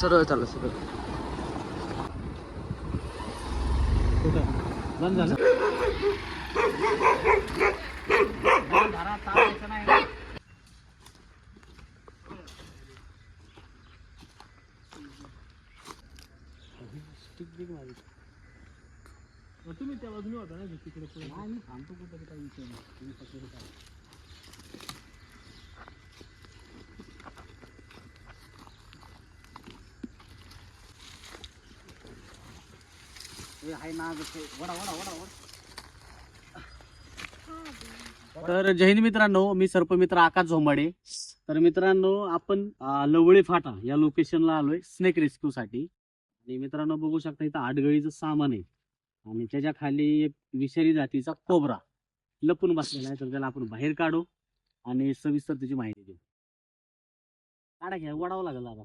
सरळ चालू सरळ. बंद झालं तुम्ही त्या बाजूने होता ना तिकडे आम्ही थांबतो कुठं काही विषय नाही तुम्ही फक्त हे करा. हे आहे ना वडा वडा वडा वडा तर जैन मित्रांनो मी सर्पमित्र आकाश झोंबाडे. तर मित्रांनो आपण लवळी लवळे फाटा या लोकेशनला आलोय स्नेक रेस्क्यू साठी. आणि मित्रांनो बघू शकता इथं आडगळीचं सामान आहे. आणि त्याच्याखाली एक विषारी जातीचा कोबरा. लपून बसलेला आहे तर त्याला आपण बाहेर काढू आणि सविस्तर त्याची माहिती देऊ. काढा घ्या वडावं लागेल दादा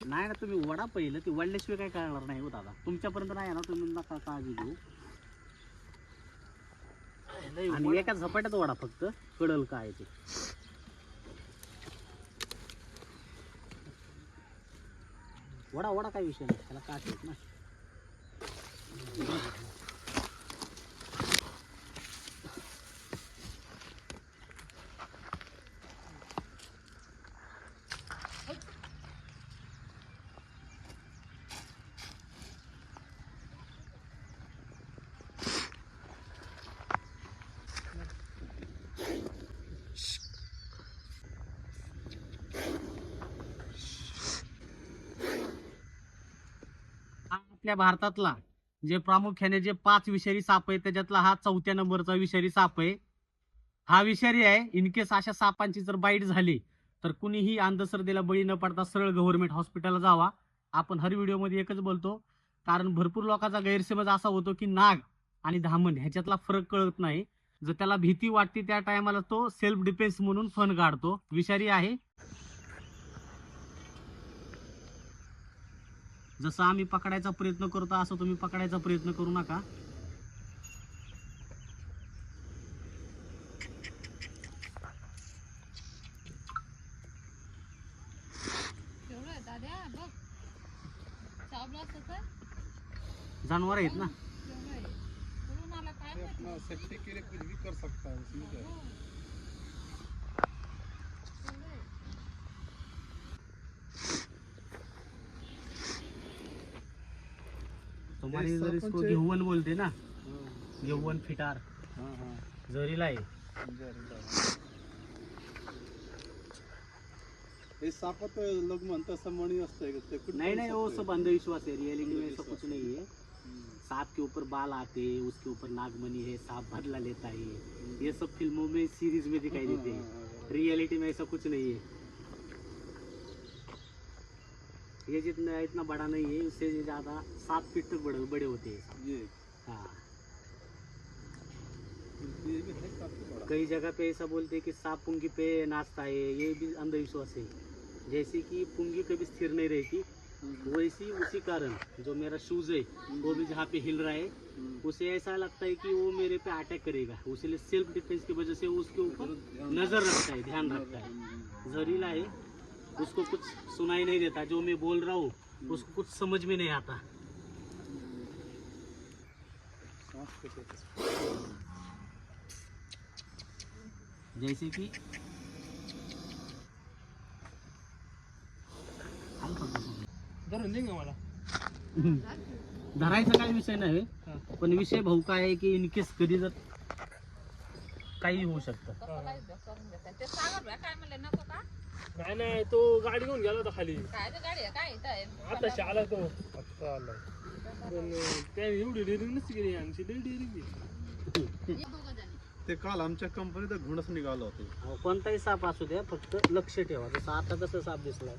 नाही ना तुम्ही वडा पहिलं ते वडल्याशिवाय काय कळणार नाही हो दादा. तुमच्यापर्यंत नाही ना तुम्ही नका काळजी घेऊ. आणि एका झपाट्यात वडा फक्त कळल काय ते. वडा वडा काय विषय नाही त्याला काट येत ना हा आपल्या भारतातला जे प्रामुख्याने जे पाच विषारी साप आहे त्याच्यातला हा चौथ्या नंबरचा विषारी साप आहे. हा विषारी आहे इनकेस अशा सापांची जर बाईट झाली तर कुणीही अंधश्रद्धेला बळी न पडता सरळ गव्हर्नमेंट हॉस्पिटलला जावा. आपण हर व्हिडिओमध्ये एकच बोलतो कारण भरपूर लोकांचा गैरसमज असा होतो की नाग आणि धामण ह्याच्यातला फरक कळत नाही. जर त्याला भीती वाटते त्या टायमाला तो सेल्फ डिफेन्स म्हणून फन काढतो विषारी आहे. जसं आम्ही पकडायचा प्रयत्न करतो असं तुम्ही पकडायचा प्रयत्न करू नका. जनावर आहेत ना. सेफ्टी के लिए कुछ भी कर सकता है. उसमें क्या तुम्हाला हे जर इसको घेऊन बोलते ना। घेऊन फिटार। हाँ हाँ। बरं. हे। कुठं नहीं नहीं वो सब अंधविश्वास है रियलिटी में ऐसा कुछ नहीं है. सांप के ऊपर बाल आते हैं उसके ऊपर नागमणि है सांप बदला लेता है। ये सब फ़िल्मों में सीरीज़ में दिखाई हाँ, देते हाँ, हैं हाँ, हाँ. रियलिटी में ऐसा कुछ नहीं है। ये जितना इतना बड़ा नहीं है उससे ज़्यादा सात फीट तक बड़े बड़े होते हैं। ये। हाँ। कई जगह पे ऐसा बोलते हैं कि सांप पुंगी पे नाचता है ये भी अंधविश्वास है। जैसे कि पुंगी कभी स्थिर नहीं रहती हम्म, वैसी उसी कारण जो मेरा शूज़ है वो भी जहाँ पे हिल रहा है हम्म. उसे ऐसा लगता है कि वो मेरे पे अटैक करेगा। उसलिए सेल्फ डिफेंस की वजह से उसके ऊपर नज़र रखता है ध्यान रखता है। हम्म, जहरीला है उसको कुछ सुनाई नहीं देता जो मैं बोल रहा हूँ उसको कुछ समझ में नहीं आता। जैसे कि धरायचा काही विषय नाही पण विषय भाऊ काय आहे की इनकेस कधी जर काही होऊ शकतं. नाही नाही तो गाडी घेऊन गेला होता खाली. काय ते गाडी? आहे काय इथं आहे? आता आला तो. आता आलाय. पण त्याने एवढी डेअरिंग नसती केली आमची लई डेअरिंग दोघं जण. ते काल आमच्या कंपनीत घुणच निघालं होतं. अहो, कोणताही साप असू द्या फक्त लक्ष ठेवा. जसं आता कसं साप दिसलाय.